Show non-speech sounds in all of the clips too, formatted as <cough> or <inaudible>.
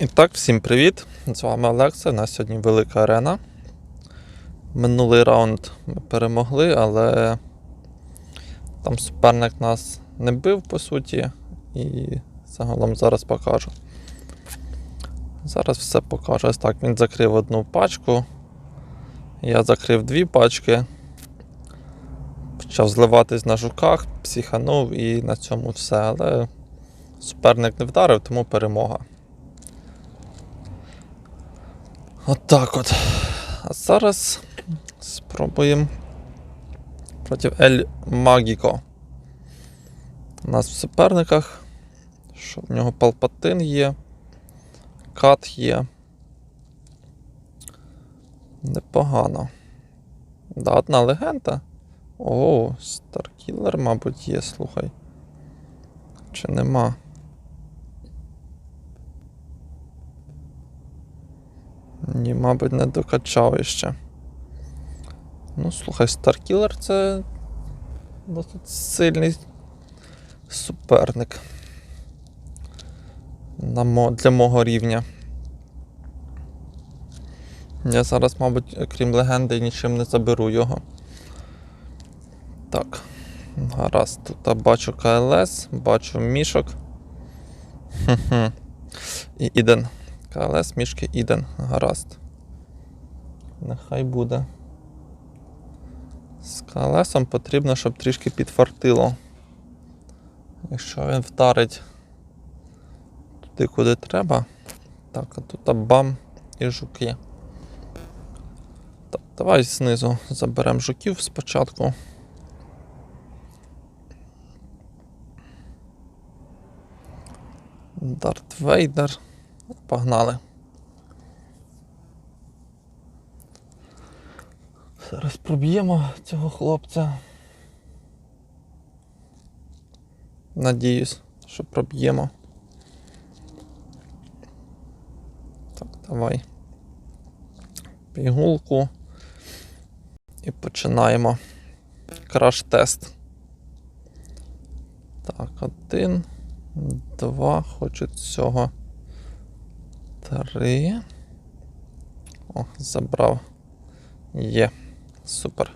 І так, всім привіт! З вами Олекса. У нас сьогодні велика арена. Минулий раунд ми перемогли, але там суперник нас не бив по суті. І загалом зараз покажу. Зараз все покажу. Ось так, він закрив одну пачку. Я закрив дві пачки. Почав зливатись на жуках, психанув і на цьому все. Але суперник не вдарив, тому перемога. От от. А зараз спробуємо проти Ель Магіко. У нас в суперниках. Що в нього Палпатин є. Кат є. Непогано. Да, одна легенда. О, Старкілер, мабуть, є, слухай. Чи нема? Ні, мабуть, не докачав іще. Ну, слухай, Старкілер це досить сильний суперник. Для мого рівня. Я зараз, мабуть, крім легенди, нічим не заберу його. Так. Гаразд, тут бачу КЛС, бачу мішок. Хе-хе. І Іден. КЛС, мішки Іден. Гаразд. Нехай буде. З КЛСом потрібно, щоб трішки підфартило. Якщо він вдарить туди, куди треба. Так, а тут бам і жуки. Так, давай знизу заберемо жуків спочатку. Дарт Вейдер. Погнали. Зараз проб'ємо цього хлопця. Надіюсь, що проб'ємо. Так, давай. Пігулку. І починаємо. Краш-тест. Так, один, два, хочу цього. Три. О, забрав. Є. Супер.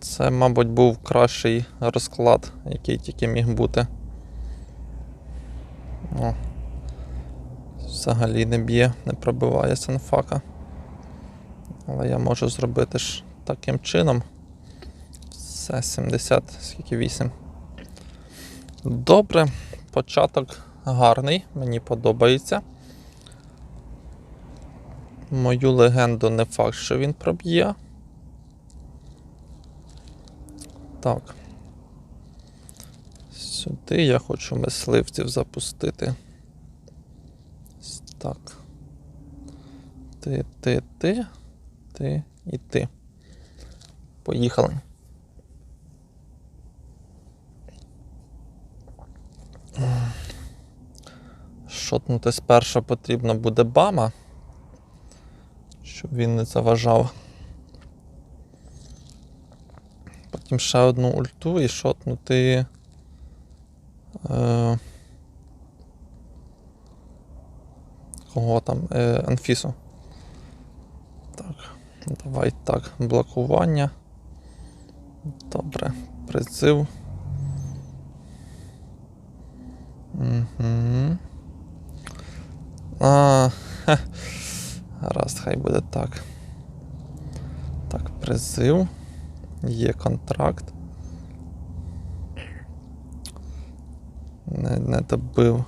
Це, мабуть, був кращий розклад, який тільки міг бути. О. Взагалі не б'є, не пробиває сенфака. Але я можу зробити ж таким чином. Все, 70, скільки 8. Добре, початок гарний, мені подобається. Мою легенду не факт, що він проб'є. Так. Сюди я хочу мисливців запустити. Так. Ти, ти, ти, ти і ти. Поїхали. Шотнути спершу потрібно буде бама, щоб він не заважав. Потім ще одну ульту і шотнути. Е, кого там? Е, Анфісу. Так, давай так. Блокування. Добре. Призив. Угу. А, хе. Гаразд, хай буде так. Так, призив. Є контракт. Не, не добив.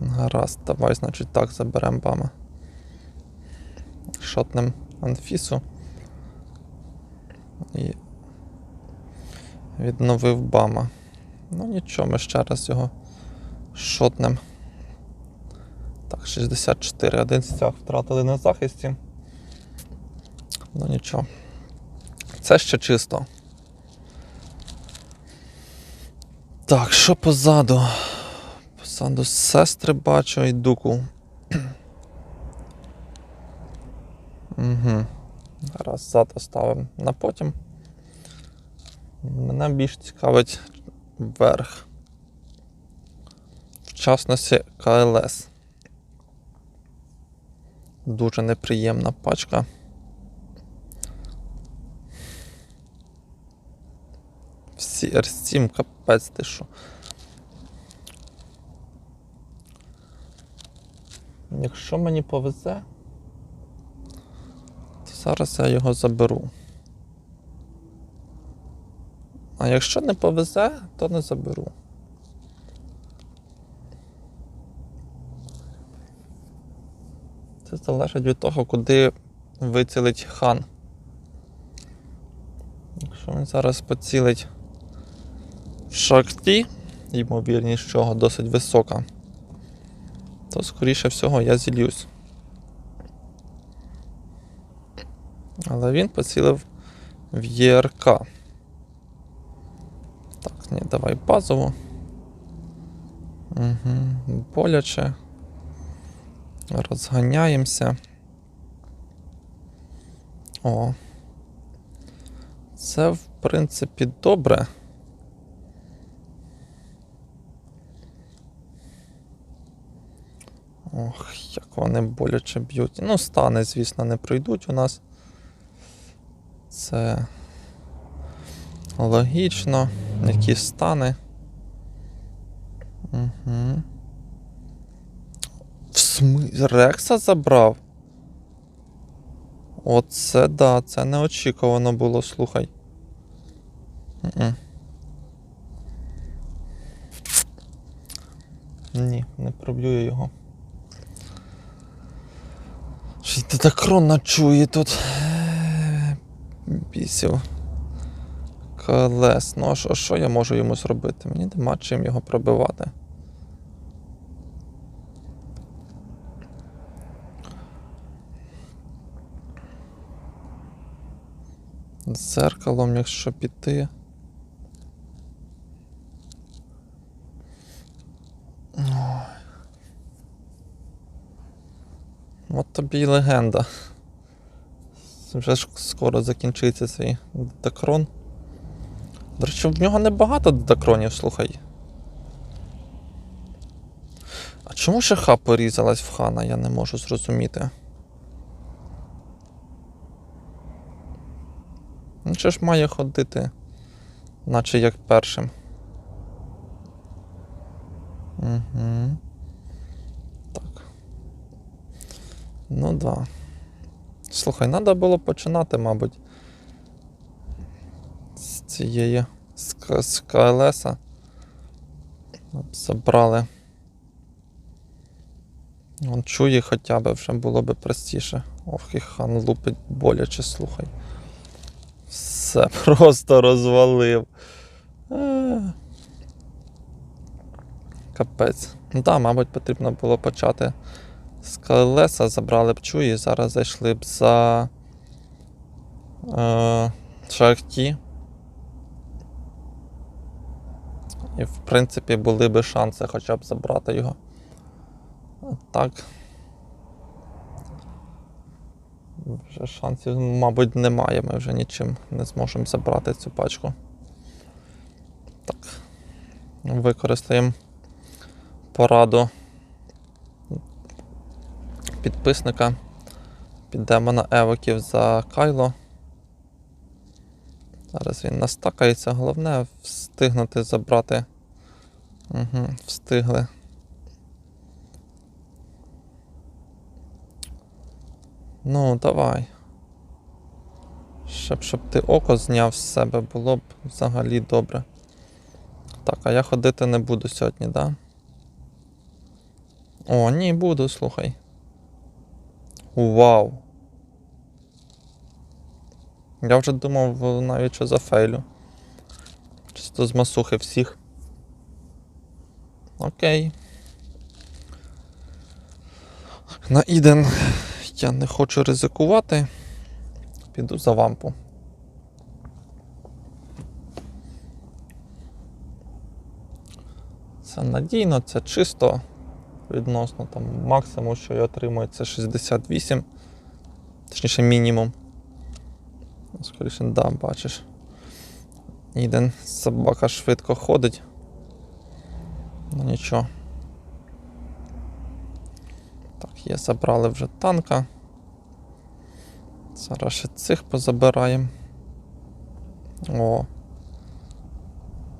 Гаразд, давай, значить, так, заберемо бама. Шотнем Анфісу. І відновив бама. Ну нічого, ми ще раз його шотнем. Так, 64. Один стяг втратили на захисті. Ну нічого. Це ще чисто. Так, що позаду? Позаду сестри бачу і дуку. Угу. Зараз зад оставимо на потім. Мене більш цікавить верх. В частності КЛС. Дуже неприємна пачка. Всі R7, капець ти що. Якщо мені повезе, то зараз я його заберу. А якщо не повезе, то не заберу. Це залежить від того, куди вицілить хан. Якщо він зараз поцілить в шахті, ймовірність чого досить висока, то скоріше всього я зільюсь. Але він поцілив в ЄРК. Так, ні, давай базово. Угу, боляче. Розганяємося. О. Це, в принципі, добре. Ох, як вони боляче б'ють. Ну, стани, звісно, не пройдуть у нас. Це логічно. Які стани. Угу. Смі... Рекса забрав? Оце да, це неочікувано було, слухай. Мгм. Ні, не проб'ю я його. Ще й Тетакрон ночує тут. Бісів. Колес. Ну а що я можу йому зробити? Мені нема чим його пробивати. З Зеркалом, якщо піти. От тобі й легенда. Вже ж скоро закінчиться цей дакрон. До речі, в нього небагато дакронів, слухай. А чому шаха порізалась в хана, я не можу зрозуміти. Ну, що ж має ходити, наче як першим. Угу. Так. Ну да. Слухай, треба було починати, мабуть. З цієї з, КЛС. Забрали. Он чує хоча б вже було б простіше. Ох, і хан лупить боляче, слухай. Все <laughs> просто розвалив. Е. Капець. Ну так, мабуть, потрібно було почати з КЛС, забрали б чуї, зараз зайшли б за е, шахті. І, в принципі, були б шанси хоча б забрати його. Так. Вже шансів, мабуть, немає. Ми вже нічим не зможемо забрати цю пачку. Так. Використаємо пораду підписника. Підемо на евоків за Кайло. Зараз він настакається. Головне встигнути забрати. Угу, встигли. Ну, давай. Щоб, щоб ти око зняв з себе, було б взагалі добре. Так, а я ходити не буду сьогодні, да? О, ні, буду, слухай. Вау. Я вже думав навіть що зафейлю. Чисто з масухи всіх. Окей. На Іден я не хочу ризикувати. Піду за вампу. Це надійно, це чисто. Відносно там максимум, що я отримую, це 68. Точніше, мінімум. Скоріше, да, бачиш. Іден собака швидко ходить. Ну нічого. Так, є, забрали вже танка. Зараз ще цих позабираємо. О.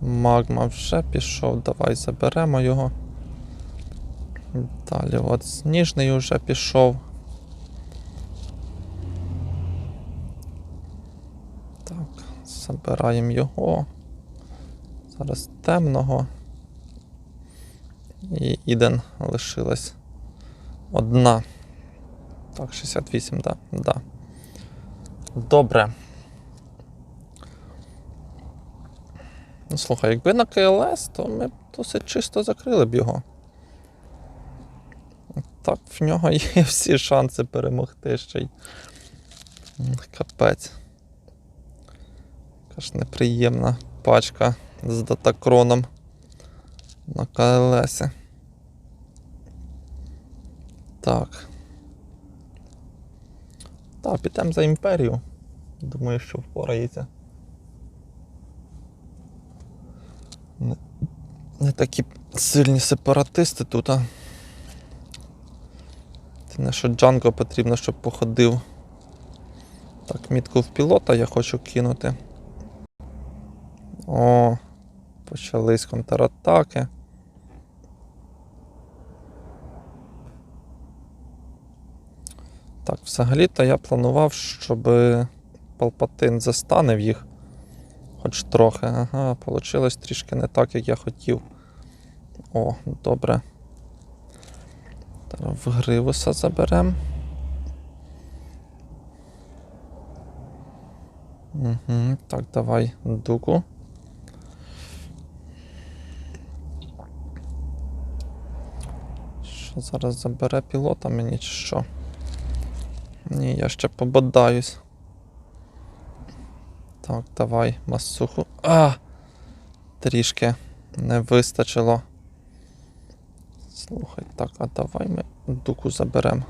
Магма вже пішов, давай заберемо його. Далі, от сніжний вже пішов. Так, забираємо його. Зараз темного. І Іден лишилась одна. Так, 68, да. да. Добре. Ну, слухай, якби на КЛС, то ми б досить чисто закрили б його. Так, в нього є <laughs> всі шанси перемогти ще й. Капець. Яка ж неприємна пачка з датакроном на КЛС. Так. Так, підемо за імперію. Думаю, що впорається. Не, не такі сильні сепаратисти тут, а. Це не що Джанго потрібно, щоб походив. Так, мітку в пілота я хочу кинути. О, почались контратаки. Так, взагалі-то я планував, щоб Палпатин застанив їх. Хоч трохи. Ага, вийшло трішки не так, як я хотів. О, добре. Зараз в Гривуса заберемо. Угу, так, давай дуку. Що зараз забере пілота мені чи що? Ні, я ще пободаюсь. Так, давай масуху. А! Трішки не вистачило. Слухай, так, а давай ми дуку заберемо.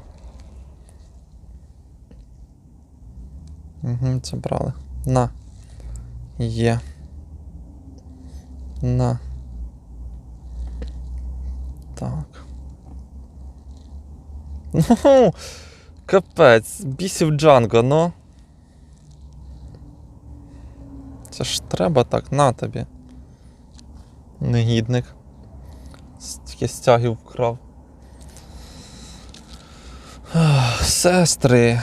Угу, забрали. На. Є. На. Так. <laughs> Ну, капець, бісів Джанго, ну. Це ж треба так, на тобі. Негідник. Стільки стягів вкрав. Сестри.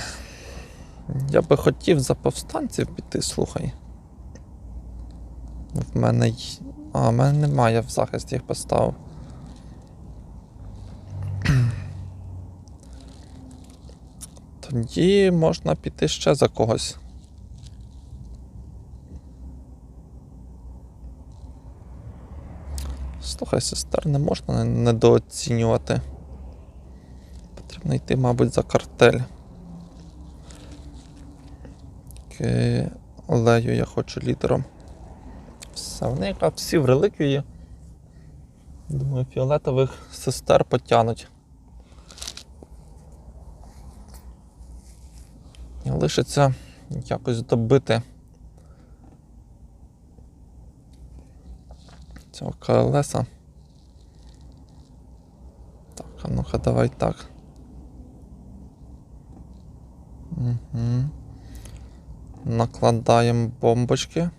Я би хотів за повстанців піти, слухай. В мене. А, в мене немає в захист їх поставив. Тоді можна піти ще за когось. Слухай, сестер, не можна недооцінювати. Потрібно йти, мабуть, за картель. Ки- Лею я хочу лідером. Все, вони якраз всі в реліквії. Думаю, фіолетових сестер потянуть. Лишиться якось добити цього КЛСа. Так, а ну-ка, давай так. Угу. Накладаємо бомбочки.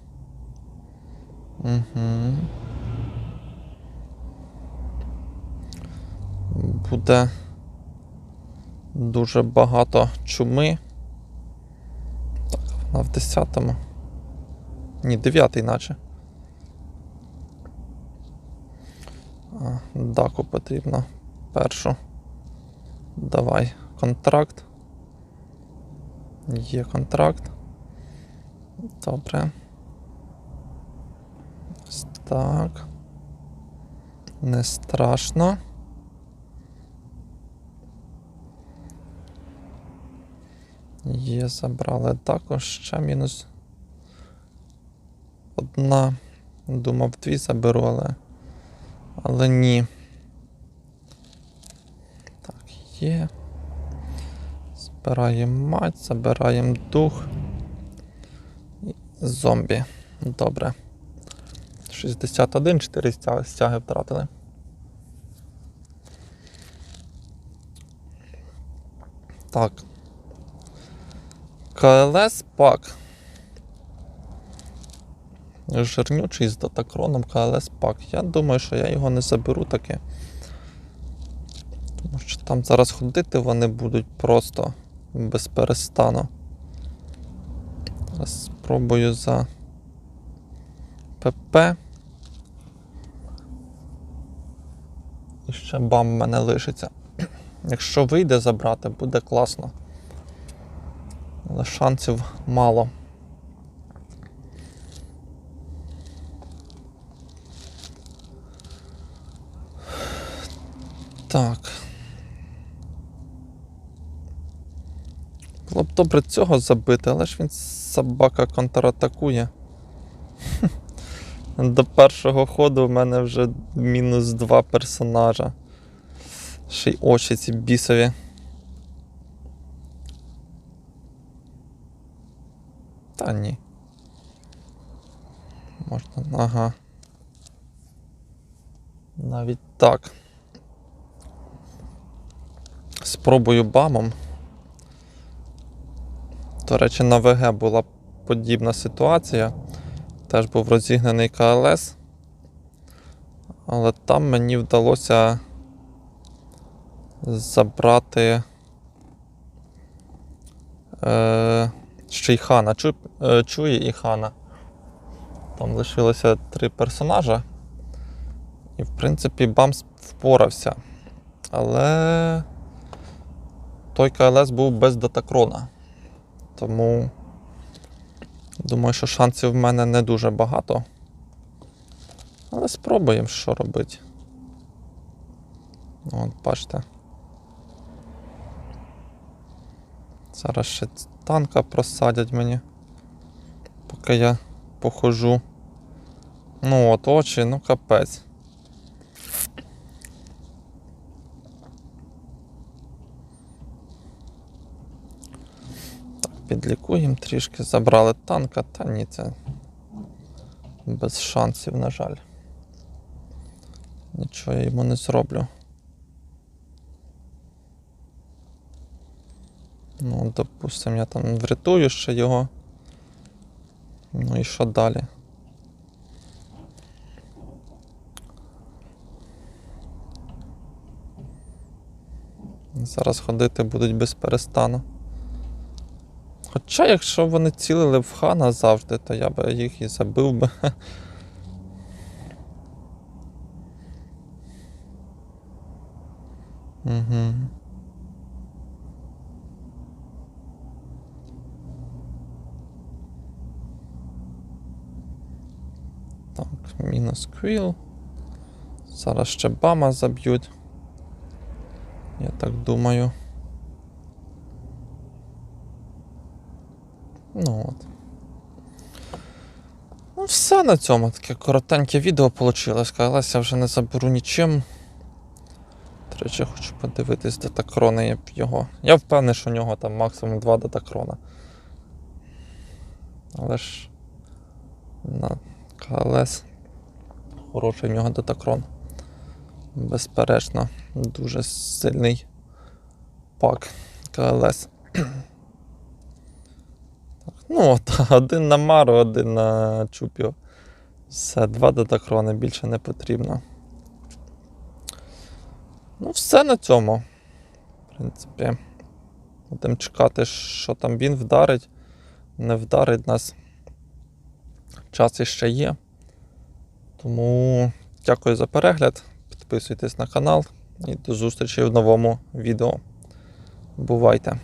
Угу. Буде дуже багато чуми. Вона в 10-му. Ні, 9-й наче. А, Даку потрібно першу. Давай. Контракт. Є контракт. Добре. Ось Так. Не страшно. Є, забрали також ще мінус. Одна. Думав, дві заберу, але. Але ні. Так, є. Збираємо мать, забираємо дух. Зомбі. Добре. 61, 4 стяги, стяги втратили. Так. КЛС пак. Жирнючий з датакроном КЛС пак. Я думаю, що я його не заберу таки. Тому що там зараз ходити вони будуть просто без перестану. Зараз спробую за ПП. І ще бам в мене лишиться. Якщо вийде забрати, буде класно. Але шансів мало. Так. Було б добре цього забити, але ж він собака контратакує. <laughs> До першого ходу в мене вже мінус два персонажа. Ще й очі ці бісові. Та ні. Можна. Ага. Навіть так. Спробую бамом. До речі, на ВГ була подібна ситуація. Теж був розігнаний КЛС. Але там мені вдалося забрати е, ще й хана. Чу, е, чує і хана. Там лишилося три персонажа. І, в принципі, Бамс впорався. Але той КЛС був без датакрона. Тому думаю, що шансів в мене не дуже багато. Але спробуємо, що робити. От, бачите. Зараз ще танка просадять мені, поки я похожу. Ну от очі, ну капець. Так, підлікуємо трішки, забрали танка, та ні, це без шансів, на жаль. Нічого я йому не зроблю. Ну, допустим, я там врятую ще його. Ну і що далі? Зараз ходити будуть без перестану. Хоча, якщо вони цілили в хана завжди, то я би їх і забив би. <laughs> Угу. Так, мінус квіл. Зараз ще бама заб'ють. Я так думаю. Ну от. Ну, все на цьому. Таке коротеньке відео вийшло. Але я вже не заберу нічим. До речі, хочу подивитись датакрони його. Я впевнений, що у нього там максимум 2 датакрона. Але ж на КЛС хороший в нього датакрон. Безперечно, дуже сильний пак КЛС. Ну, от, <laughs> один на Мару, один на Чупіо. Все, два датакрони більше не потрібно. Ну, все на цьому. В принципі, будемо чекати, що там він вдарить. Не вдарить нас. Час іще є. Тому дякую за перегляд. Підписуйтесь на канал і до зустрічі в новому відео. Бувайте!